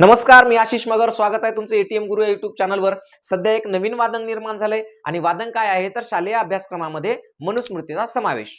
नमस्कार मी आशिष मगर. स्वागत आहे तुमचं एटीएम गुरु या युट्यूब चॅनलवर सध्या एक नवीन वादन निर्माण झालंय आणि वादन काय आहे तर शालेय अभ्यासक्रमामध्ये मनुस्मृतीचा समावेश.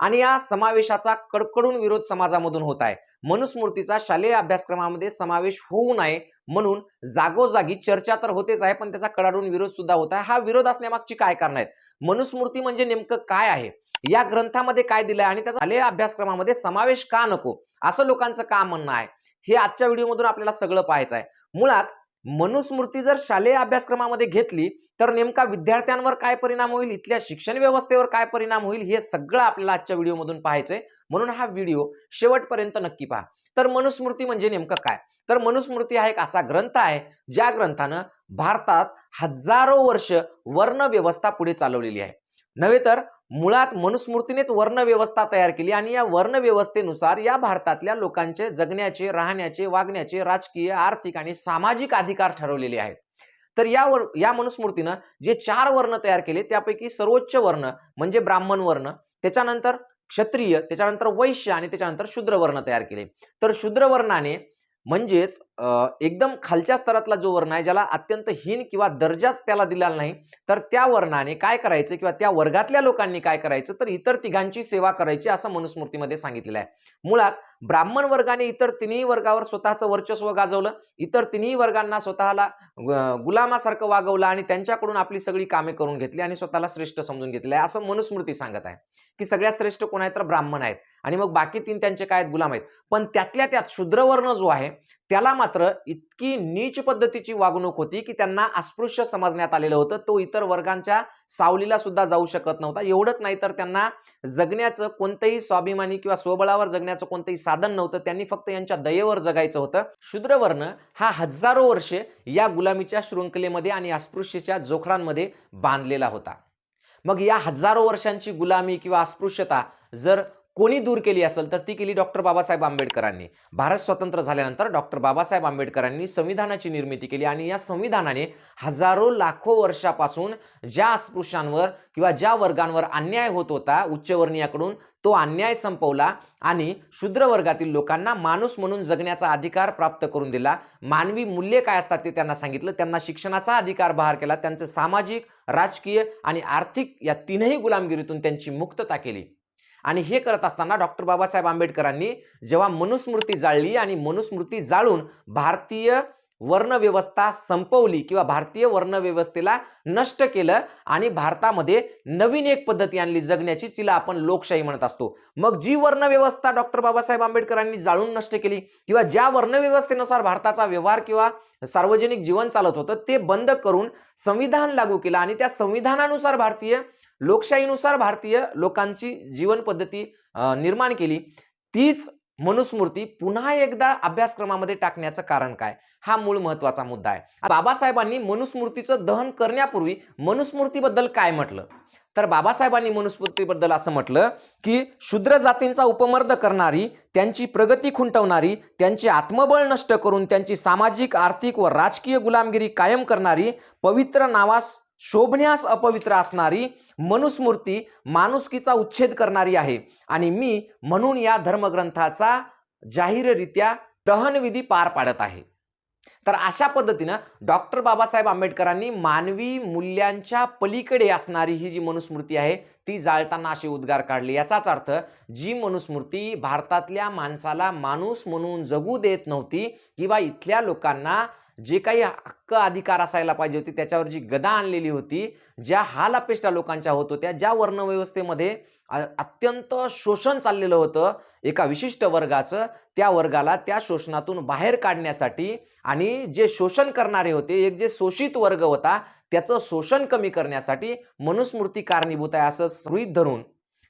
आणि या समावेशाचा कडकडून विरोध समाजामधून होत आहे. मनुस्मृतीचा शालेय अभ्यासक्रमामध्ये समावेश होऊ नये म्हणून जागोजागी चर्चा तर होतेच आहे पण त्याचा कडाडून विरोध सुद्धा होत आहे. हा विरोध असण्यामागची काय कारण आहेत? मनुस्मृती म्हणजे नेमकं काय आहे? या ग्रंथामध्ये काय दिलंय? आणि त्याचा शालेय अभ्यासक्रमामध्ये समावेश का नको? असं लोकांचं का म्हणणं आहे? हे आजच्या व्हिडिओमधून आपल्याला सगळं पाहायचं आहे. मुळात मनुस्मृती जर शालेय अभ्यासक्रमामध्ये घेतली तर नेमका विद्यार्थ्यांवर काय परिणाम होईल? इथल्या शिक्षण व्यवस्थेवर काय परिणाम होईल? हे सगळं आपल्याला आजच्या व्हिडिओमधून पाहायचंय. म्हणून हा व्हिडिओ शेवटपर्यंत नक्की पहा. तर मनुस्मृती म्हणजे नेमकं काय? तर मनुस्मृती हा एक असा ग्रंथ आहे ज्या ग्रंथानं भारतात हजारो वर्ष वर्ण व्यवस्था पुढे चालवलेली आहे. नव्हे तर मुळात मनुस्मृतीनेच वर्ण व्यवस्था तयार केली आणि या वर्णव्यवस्थेनुसार या भारतातल्या लोकांचे जगण्याचे राहण्याचे वागण्याचे राजकीय आर्थिक आणि सामाजिक अधिकार ठरवलेले आहेत. तर या वर या मनुस्मृतीनं जे चार वर्ण तयार केले त्यापैकी सर्वोच्च वर्ण म्हणजे ब्राह्मण वर्ण त्याच्यानंतर क्षत्रिय त्याच्यानंतर वैश्य आणि त्याच्यानंतर शूद्रवर्ण तयार केले. तर शूद्र वर्णाने म्हणजेच एकदम खालच्या स्तरातला जो वर्ण आहे ज्याला अत्यंत हीन किंवा दर्जाच त्याला दिलेला नाही तर त्या वर्णाने काय करायचं किंवा त्या वर्गातल्या लोकांनी काय करायचं तर इतर तिघांची सेवा करायची असं मनुस्मृतीमध्ये सांगितलेलं आहे. मुळात ब्राह्मण वर्गाने इतर तिन्ही वर्गावर स्वतःचं वर्चस्व गाजवलं इतर तिन्ही वर्गांना स्वतःला गुलामासारखं वागवलं आणि त्यांच्याकडून आपली सगळी कामे करून घेतली आणि स्वतःला श्रेष्ठ समजून घेतले. आहे असं मनुस्मृती सांगत आहे की सगळ्यात श्रेष्ठ कोण आहे तर ब्राह्मण आहेत. आणि मग बाकी तीन त्यांचे काय आहेत? गुलाम आहेत. पण त्यातल्या त्यात शूद्रवर्ण जो आहे त्याला मात्र इतकी नीच पद्धतीची वागणूक होती की त्यांना अस्पृश्य समजण्यात आलेलं होतं. तो इतर वर्गांच्या सावलीला सुद्धा जाऊ शकत नव्हता. एवढंच नाही तर त्यांना जगण्याचं कोणतंही स्वाभिमानी किंवा स्वबळावर जगण्याचं कोणतंही साधन नव्हतं. त्यांनी फक्त यांच्या दयेवर जगायचं होतं. शूद्रवर्ण हा हजारो वर्षे या गुलामीच्या शृंखलेमध्ये आणि अस्पृश्यच्या जोखडांमध्ये बांधलेला होता. मग या हजारो वर्षांची गुलामी किंवा अस्पृश्यता जर कोणी दूर केली असेल तर ती केली डॉक्टर बाबासाहेब आंबेडकरांनी. भारत स्वतंत्र झाल्यानंतर डॉक्टर बाबासाहेब आंबेडकरांनी संविधानाची निर्मिती केली आणि या संविधानाने हजारो लाखो वर्षापासून ज्या अस्पृश्यांवर किंवा ज्या वर्गांवर अन्याय होत होता उच्चवर्णीयाकडून तो अन्याय संपवला आणि शूद्र वर्गातील लोकांना माणूस म्हणून जगण्याचा अधिकार प्राप्त करून दिला. मानवी मूल्य काय असतात ते त्यांना सांगितलं. त्यांना शिक्षणाचा अधिकार बहार केला. त्यांचं सामाजिक राजकीय आणि आर्थिक या तीनही गुलामगिरीतून त्यांची मुक्तता केली. आणि हे करत असताना डॉक्टर बाबासाहेब आंबेडकरांनी जेव्हा मनुस्मृती जाळली आणि मनुस्मृती जाळून भारतीय वर्णव्यवस्था संपवली किंवा भारतीय वर्णव्यवस्थेला नष्ट केलं आणि भारतामध्ये नवीन एक पद्धती आणली जगण्याची तिला आपण लोकशाही म्हणत असतो. मग जी वर्णव्यवस्था डॉक्टर बाबासाहेब आंबेडकरांनी जाळून नष्ट केली किंवा ज्या वर्णव्यवस्थेनुसार भारताचा व्यवहार किंवा सार्वजनिक जीवन चालत होतं ते बंद करून संविधान लागू केलं आणि त्या संविधानानुसार भारतीय लोकशाहीनुसार भारतीय लोकांची जीवन पद्धती निर्माण केली. तीच मनुस्मृती पुन्हा एकदा अभ्यासक्रमामध्ये टाकण्याचं कारण काय? हा मूळ महत्त्वाचा मुद्दा आहे. बाबासाहेबांनी मनुस्मृतीचं दहन करण्यापूर्वी मनुस्मृतीबद्दल काय म्हटलं? तर बाबासाहेबांनी मनुस्मृतीबद्दल असं म्हटलं की शूद्र जातींचा उपमर्द करणारी त्यांची प्रगती खुंटवणारी त्यांचे आत्मबळ नष्ट करून त्यांची सामाजिक आर्थिक व राजकीय गुलामगिरी कायम करणारी पवित्र नावास शोभण्यास अपवित्र असणारी मनुस्मृती माणुसकीचा उच्छेद करणारी आहे. आणि मी म्हणून या धर्मग्रंथाचा जाहीररित्या दहनविधी पार पाडत आहे. तर अशा पद्धतीनं डॉक्टर बाबासाहेब आंबेडकरांनी मानवी मूल्यांच्या पलीकडे असणारी ही जी मनुस्मृती आहे ती जाळताना असे उद्गार काढले. याचाच अर्थ जी मनुस्मृती भारतातल्या माणसाला माणूस म्हणून जगू देत नव्हती किंवा इथल्या लोकांना जे काही हक्क अधिकार असायला पाहिजे होते त्याच्यावर जी गदा आणलेली होती ज्या हाल अपेष्टा लोकांच्या होत होत्या ज्या वर्णव्यवस्थेमध्ये अत्यंत शोषण चाललेलं होतं एका विशिष्ट वर्गाचं त्या वर्गाला त्या शोषणातून बाहेर काढण्यासाठी आणि जे शोषण करणारे होते एक जे शोषित वर्ग होता त्याचं शोषण कमी करण्यासाठी मनुस्मृती कारणीभूत आहे असं गृहीत धरून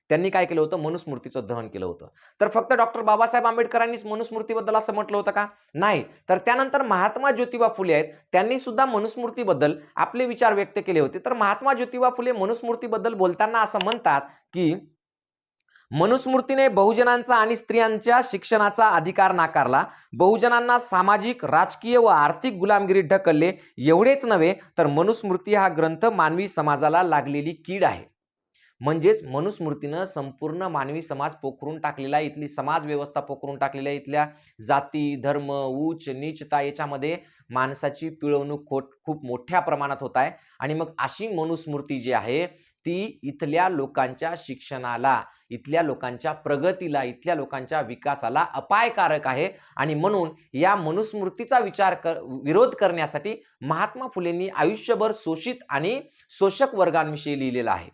त्यांनी काय केलं होतं? मनुस्मृतीचं दहन केलं होतं. तर फक्त डॉक्टर बाबासाहेब आंबेडकरांनीच मनुस्मृतीबद्दल असं म्हटलं होतं का? नाही. तर त्यानंतर महात्मा ज्योतिबा फुले आहेत. त्यांनी सुद्धा मनुस्मृतीबद्दल आपले विचार व्यक्त केले होते. तर महात्मा ज्योतिबा फुले मनुस्मृतीबद्दल बोलताना असं म्हणतात की मनुस्मृतीने बहुजनांचा आणि स्त्रियांच्या शिक्षणाचा अधिकार नाकारला. बहुजनांना सामाजिक राजकीय व आर्थिक गुलामगिरीत ढकलले. एवढेच नव्हे तर मनुस्मृती हा ग्रंथ मानवी समाजाला लागलेली कीड आहे. म्हणजेच मनुस्मृतीनं संपूर्ण मानवी समाज पोखरून टाकलेला आहे. इथली समाज व्यवस्था पोखरून टाकलेली आहे. इथल्या जाती धर्म उच्च नीचता याच्यामध्ये माणसाची पिळवणूक खोट खूप मोठ्या प्रमाणात होत आहे. आणि मग अशी मनुस्मृती जी आहे ती इथल्या लोकांच्या शिक्षणाला इथल्या लोकांच्या प्रगतीला इथल्या लोकांच्या विकासाला अपायकारक आहे. आणि म्हणून या मनुस्मृतीचा विचार कर विरोध करण्यासाठी महात्मा फुलेंनी आयुष्यभर शोषित आणि शोषक वर्गांविषयी लिहिलेलं आहे.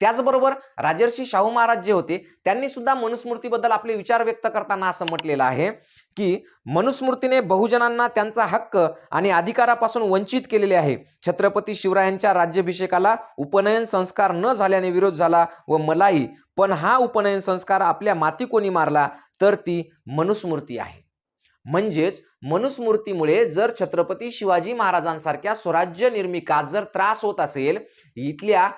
त्याचबरोबर राजर्षी शाहू महाराज जे होते त्यांनी सुद्धा मनुस्मृतीबद्दल आपले विचार व्यक्त करताना असं म्हटलेलं आहे की मनुस्मृतीने बहुजनांना त्यांचा हक्क आणि अधिकारापासून वंचित केलेले आहे. छत्रपती शिवरायांच्या राज्याभिषेकाला उपनयन संस्कार न झाल्याने विरोध झाला व मलाही पण हा उपनयन संस्कार आपल्या माती कोणी मारला तर ती मनुस्मृती आहे. म्हणजेच मनुस्मृतीमुळे जर छत्रपती शिवाजी महाराजांसारख्या स्वराज्य निर्मिकास जर त्रास होत असेल इथल्या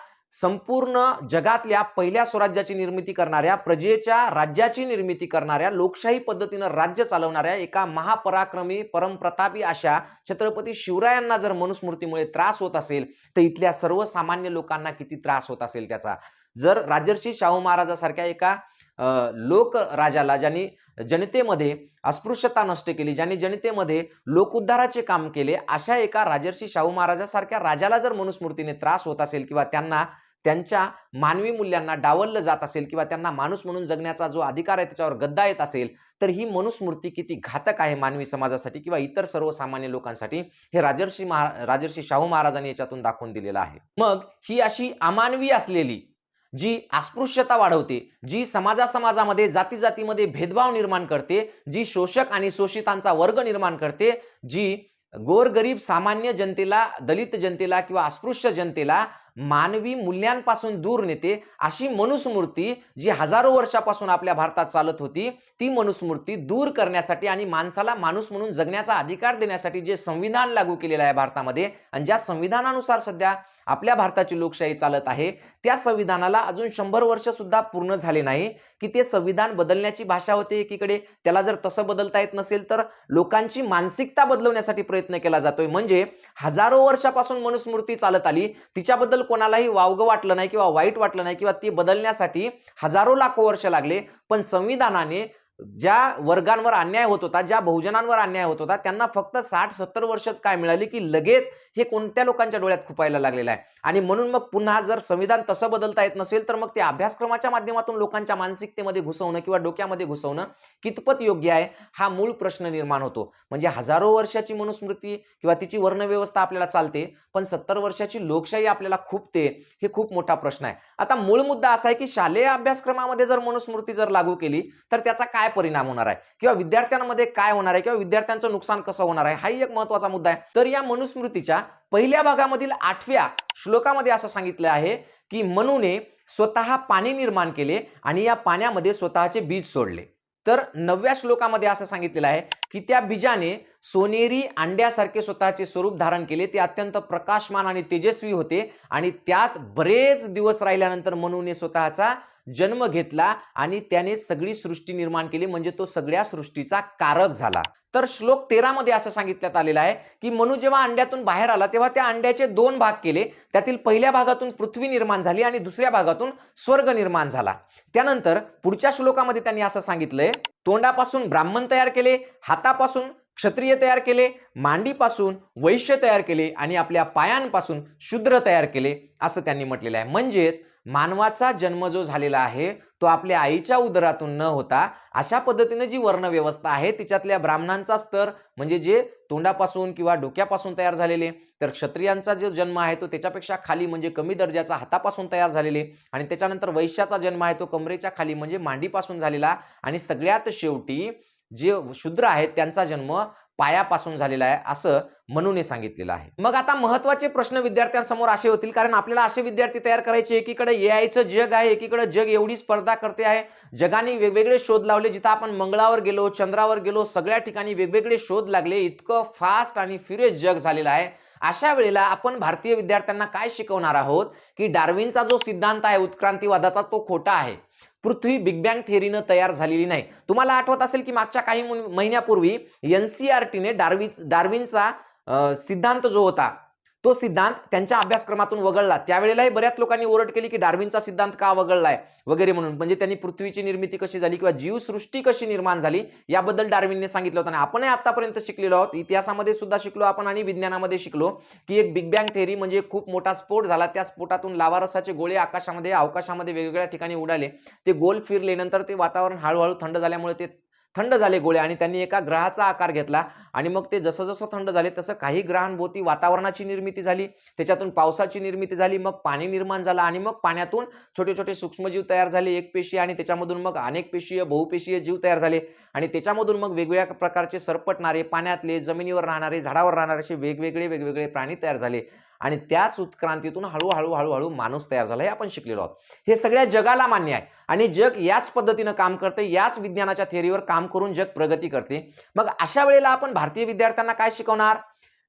संपूर्ण जगातल्या पहिल्या स्वराज्याची निर्मिती करणाऱ्या प्रजेच्या राज्याची निर्मिती करणाऱ्या लोकशाही पद्धतीनं राज्य चालवणाऱ्या एका महापराक्रमी परमप्रतापी अशा छत्रपती शिवरायांना जर मनुस्मृतीमुळे त्रास होत असेल तर इथल्या सर्वसामान्य लोकांना किती त्रास होत असेल त्याचा? जर राजर्षी शाहू महाराजासारख्या एका लोकराजाला लोक राजाला ज्यांनी जनतेमध्ये अस्पृश्यता नष्ट केली ज्यांनी जनतेमध्ये लोकउद्धाराचे काम केले अशा एका राजर्षी शाहू महाराजासारख्या राजाला जर मनुस्मृतीने त्रास होत असेल किंवा त्यांना त्यांच्या मानवी मूल्यांना डावललं जात असेल किंवा त्यांना माणूस म्हणून जगण्याचा जो अधिकार आहे त्याच्यावर गद्दा येत असेल तर ही मनुस्मृती किती घातक आहे मानवी समाजासाठी किंवा इतर सर्वसामान्य लोकांसाठी हे राजर्षी महा राजर्षी शाहू महाराजांनी याच्यातून दाखवून दिलेलं आहे. मग ही अशी अमानवी असलेली जी अस्पृश्यता वाढवते जी समाजा समाजामध्ये जाती जातीमध्ये भेदभाव निर्माण करते जी शोषक आणि शोषितांचा वर्ग निर्माण करते जी गोरगरीब सामान्य जनतेला दलित जनतेला किंवा अस्पृश्य जनतेला मानवी मूल्यांपासून दूर नेते अशी मनुस्मृती जी हजारो वर्षापासून आपल्या भारतात चालत होती ती मनुस्मृती दूर करण्यासाठी आणि माणसाला माणूस म्हणून जगण्याचा अधिकार देण्यासाठी जे संविधान लागू केलेलं आहे भारतामध्ये. आणि ज्या संविधानानुसार सध्या आपल्या भारताची लोकशाही चालत आहे. त्या संविधानाला अजून शंभर वर्ष सुद्धा पूर्ण झाले नाही. की ते संविधान बदलण्याची भाषा होते एकीकडे त्याला जर तसं बदलता येत नसेल तर लोकांची मानसिकता बदलवण्यासाठी प्रयत्न केला जातोय. म्हणजे हजारो वर्षापासून मनुस्मृती चालत आली. तिच्याबद्दल कोणालाही वावगं वाटलं नाही किंवा वाईट वाटलं नाही किंवा ती बदलण्यासाठी हजारो लाखो वर्ष लागले. पण संविधानाने ज्या वर्गांवर अन्याय होत होता ज्या बहुजनांवर अन्याय होत होता त्यांना फक्त साठ सत्तर वर्षच काय मिळाली की लगेच हे कोणत्या लोकांच्या डोळ्यात खुपायला लागलेलं आहे? आणि म्हणून मग पुन्हा जर संविधान तसं बदलता येत नसेल तर मग ते अभ्यासक्रमाच्या माध्यमातून लोकांच्या मानसिकतेमध्ये घुसवणं किंवा डोक्यामध्ये घुसवणं कितपत योग्य आहे हा मूळ प्रश्न निर्माण होतो. म्हणजे हजारो वर्षाची मनुस्मृती किंवा तिची वर्णव्यवस्था आपल्याला चालते पण सत्तर वर्षाची लोकशाही आपल्याला खूपते हे खूप मोठा प्रश्न आहे. आता मूळ मुद्दा असा आहे की शालेय अभ्यासक्रमामध्ये जर मनुस्मृती जर लागू केली तर त्याचा काय परिणाम होणार आहे? किंवा विद्यार्थ्यांमध्ये काय होणार आहे? किंवा विद्यार्थ्यांचं नुकसान कसं होणार आहे? हाही एक महत्त्वाचा मुद्दा आहे. तर या मनुस्मृतीच्या पहिल्या भागामधील आठव्या श्लोकामध्ये असं सांगितलं आहे की मनूने स्वतः पाणी निर्माण केले आणि या पाण्यामध्ये स्वतःचे बीज सोडले. तर नवव्या श्लोकामध्ये असं सांगितलेलं आहे की त्या बीजाने सोनेरी अंड्यासारखे स्वतःचे स्वरूप धारण केले. ते अत्यंत प्रकाशमान आणि तेजस्वी होते आणि त्यात बरेच दिवस राहिल्यानंतर मनूने स्वतःचा जन्म घेतला आणि त्याने सगळी सृष्टी निर्माण केली म्हणजे तो सगळ्या सृष्टीचा कारक झाला. तर श्लोक तेरा मध्ये असं सांगितण्यात आलेलं आहे की मनु जेव्हा अंड्यातून बाहेर आला तेव्हा त्या अंड्याचे दोन भाग केले. त्यातील पहिल्या भागातून पृथ्वी निर्माण झाली आणि दुसऱ्या भागातून स्वर्ग निर्माण झाला. त्यानंतर पुढच्या श्लोकामध्ये त्यांनी असं सांगितलंय तोंडापासून ब्राह्मण तयार केले हातापासून क्षत्रिय तयार केले मांडीपासून वैश्य तयार केले आणि आपल्या पायांपासून शूद्र तयार केले असं त्यांनी म्हटलेलं आहे. म्हणजेच मानवाचा जन्म जो झालेला आहे तो आपल्या आईच्या उदरातून न होता अशा पद्धतीने जी वर्णव्यवस्था आहे तिच्यातल्या ब्राह्मणांचा स्तर म्हणजे जे तोंडापासून किंवा डोक्यापासून तयार झालेले तर क्षत्रियांचा जो जन्म आहे तो त्याच्यापेक्षा खाली म्हणजे कमी दर्जाचा हातापासून तयार झालेले आणि त्याच्यानंतर वैश्याचा जन्म आहे तो कमरेच्या खाली म्हणजे मांडीपासून झालेला आणि सगळ्यात शेवटी जे शूद्र आहेत त्यांचा जन्म पायापासून झालेला आहे असं मनूने सांगितलेलं आहे. मग आता महत्त्वाचे प्रश्न विद्यार्थ्यांसमोर असे होतील कारण आपल्याला असे विद्यार्थी तयार करायचे एकीकडे ए आयचं जग आहे एकीकडे जग एवढी स्पर्धा करते आहे. जगाने वेगवेगळे शोध लावले जिथं आपण मंगळावर गेलो चंद्रावर गेलो सगळ्या ठिकाणी वेगवेगळे शोध लागले इतकं फास्ट आणि फ्युरियस जग झालेलं आहे. अशा वेळेला आपण भारतीय विद्यार्थ्यांना काय शिकवणार आहोत की डार्विनचा जो सिद्धांत आहे उत्क्रांतीवादाचा तो खोटा आहे. पृथ्वी बिग बँग थेअरीनं तयार झालेली नाही. तुम्हाला आठवत असेल की मागच्या काही महिन्यापूर्वी एन सी आर टीने डार्विन डार्विनचा सिद्धांत जो होता तो सिद्धांत त्यांच्या अभ्यासक्रमातून वगळला. त्यावेळेलाही बऱ्याच लोकांनी ओरड केली की डार्विनचा सिद्धांत का वगळलाय? वगैरे म्हणून. म्हणजे त्यांनी पृथ्वीची निर्मिती कशी झाली किंवा जीवसृष्टी कशी निर्माण झाली याबद्दल डार्विनने सांगितलं होतं. आणि आपणही आतापर्यंत शिकलेलो आहोत. इतिहासामध्ये सुद्धा शिकलो आपण आणि विज्ञानामध्ये शिकलो की एक बिग बँग थेअरी म्हणजे खूप मोठा स्फोट झाला. त्या स्फोटातून लावारसाचे गोळे आकाशामध्ये अवकाशामध्ये वेगवेगळ्या ठिकाणी उडाले. ते गोल फिरले. नंतर ते वातावरण हळूहळू थंड झाल्यामुळे ते थंड झाले गोळे आणि त्यांनी एका ग्रहाचा आकार घेतला. आणि मग ते जसं जसं थंड झाले तसं काही ग्रहांभोवती वातावरणाची निर्मिती झाली त्याच्यातून पावसाची निर्मिती झाली मग पाणी निर्माण झालं आणि मग पाण्यातून छोटे छोटे सूक्ष्मजीव तयार झाले एक पेशी आणि त्याच्यामधून मग अनेक पेशीय बहुपेशीय जीव तयार झाले आणि त्याच्यामधून मग वेगवेगळ्या प्रकारचे सरपटणारे पाण्यातले जमिनीवर राहणारे झाडावर राहणारे असे वेगवेगळे वेगवेगळे प्राणी तयार झाले. आणि त्याच उत्क्रांतीतून हळूहळू हळूहळू माणूस तयार झाला हे आपण शिकलेलो आहोत. हे सगळ्या जगाला मान्य आहे आणि जग याच पद्धतीनं काम करते याच विज्ञानाच्या थेअरीवर काम करून जग प्रगती करते. मग अशा वेळेला आपण भारतीय विद्यार्थ्यांना काय शिकवणार?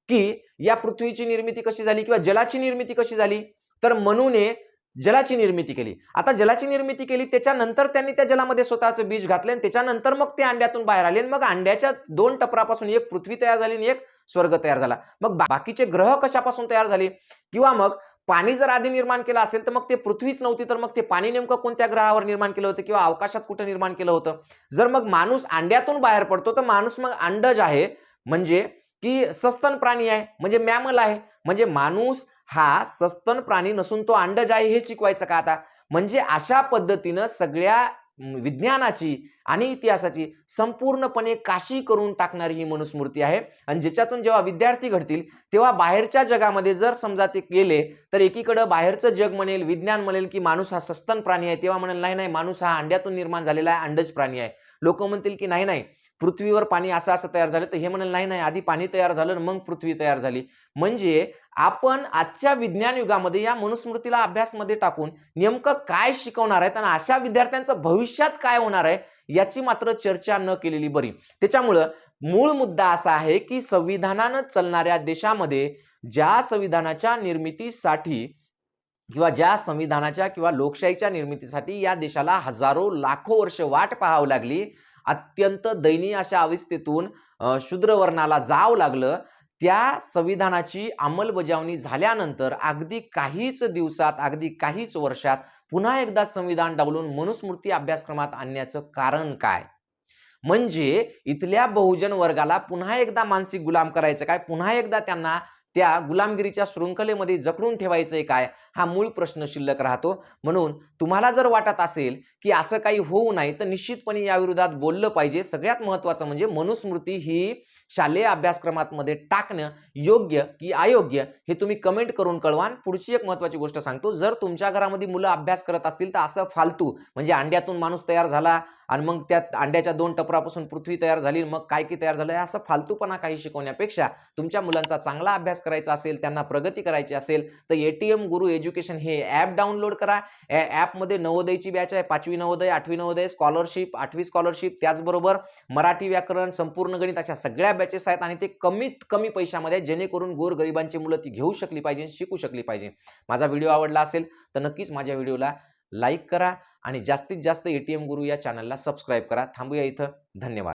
की या पृथ्वीची निर्मिती कशी झाली किंवा जलाची निर्मिती कशी झाली? तर मनूने जलाची निर्मिती केली. आता जलाची निर्मिती केली त्याच्यानंतर त्यांनी त्या जलामध्ये स्वतःचं बीज घातले आणि त्याच्यानंतर मग ते अंड्यातून बाहेर आले मग अंड्याच्या दोन टपरापासून एक पृथ्वी तयार झाली आणि एक स्वर्ग तयार झाला. मग बाकीचे ग्रह कशापासून तयार झाले? किंवा मग पाणी जर आधी निर्माण केलं असेल तर मग ते पृथ्वीच नव्हती तर मग ते पाणी नेमकं कोणत्या ग्रहावर निर्माण केलं होतं किंवा अवकाशात कुठं निर्माण केलं होतं? जर मग माणूस अंड्यातून बाहेर पडतो तर माणूस मग अंडज आहे म्हणजे की सस्तन प्राणी आहे म्हणजे मॅमल आहे. म्हणजे माणूस हा सस्तन प्राणी नसून तो अंडज आहे हे शिकवायचं का आता? म्हणजे अशा पद्धतीनं सगळ्या विज्ञानाची आणि इतिहासाची संपूर्णपणे काशी करून टाकणारी ही मनुस्मृती आहे. आणि ज्याच्यातून जेव्हा विद्यार्थी घडतील तेव्हा बाहेरच्या जगामध्ये जर समजा ते गेले तर एकीकडं बाहेरचं जग म्हणेल विज्ञान म्हणेल की माणूस हा सस्तन प्राणी आहे. तेव्हा म्हणेल नाही नाही माणूस हा अंड्यातून निर्माण झालेला आहे अंडज प्राणी आहे. लोक म्हणतील की नाही नाही पृथ्वीवर पाणी असं असं तयार झालं तर हे म्हणलं नाही नाही आधी पाणी तयार झालं मग पृथ्वी तयार झाली. म्हणजे आपण आजच्या विज्ञान युगामध्ये या मनुस्मृतीला अभ्यासमध्ये टाकून नेमकं काय शिकवणार आहेत आणि अशा विद्यार्थ्यांचं भविष्यात काय होणार आहे याची मात्र चर्चा न केलेली बरी. त्याच्यामुळं मूळ मुद्दा असा आहे की संविधानानं चालणाऱ्या देशामध्ये ज्या संविधानाच्या निर्मितीसाठी किंवा ज्या संविधानाच्या किंवा लोकशाहीच्या निर्मितीसाठी या देशाला हजारो लाखो वर्ष वाट पाहावी लागली अत्यंत दयनीय अशा अवस्थेतून शूद्र शूद्रवर्णाला जावं लागलं. त्या संविधानाची अंमलबजावणी झाल्यानंतर अगदी काहीच दिवसात अगदी काहीच वर्षात पुन्हा एकदा संविधान डावलून मनुस्मृती अभ्यासक्रमात आणण्याचं कारण काय? म्हणजे इथल्या बहुजन वर्गाला पुन्हा एकदा मानसिक गुलाम करायचं काय? पुन्हा एकदा त्यांना त्या गुलामगिरीच्या शृंखलेमध्ये जकडून ठेवायचंय काय? हा मूळ प्रश्न शिल्लक राहतो. म्हणून तुम्हाला जर वाटत असेल की असं काही होऊ नाही तर निश्चितपणे या विरोधात बोललं पाहिजे. सगळ्यात महत्त्वाचं म्हणजे मनुस्मृती ही शालेय अभ्यासक्रमामध्ये टाकणं योग्य की अयोग्य हे तुम्ही कमेंट करून कळवा. आणि पुढची एक महत्त्वाची गोष्ट सांगतो. जर तुमच्या घरामध्ये मुलं अभ्यास करत असतील तर असं फालतू म्हणजे अंड्यातून माणूस तयार झाला आणि मग त्या अंड्याच्या दोन टपरापासून पृथ्वी तयार झाली मग काय की तयार झालं असं फालतूपणा काही शिकवण्यापेक्षा तुमच्या मुलांचा चांगला अभ्यास करायचा असेल त्यांना प्रगती करायची असेल तर एटीएम गुरु एज्युकेशन हे ॲप डाउनलोड करा. या ॲपमध्ये नवोदयची बॅच आहे पाचवी नवोदय आठवी नवोदय स्कॉलरशिप आठवी स्कॉलरशिप त्याचबरोबर मराठी व्याकरण संपूर्ण गणित अशा सगळ्या बॅचेस आहेत आणि ते कमीत कमी पैशामध्ये जेणेकरून गोरगरिबांची मुलं ती घेऊ शकली पाहिजे शिकू शकली पाहिजे. माझा व्हिडिओ आवडला असेल तर नक्कीच माझ्या व्हिडिओला लाईक करा. आणि जास्तीत जास्त एटीएम गुरु या चॅनलला सबस्क्राईब करा. थांबूया इथं. धन्यवाद.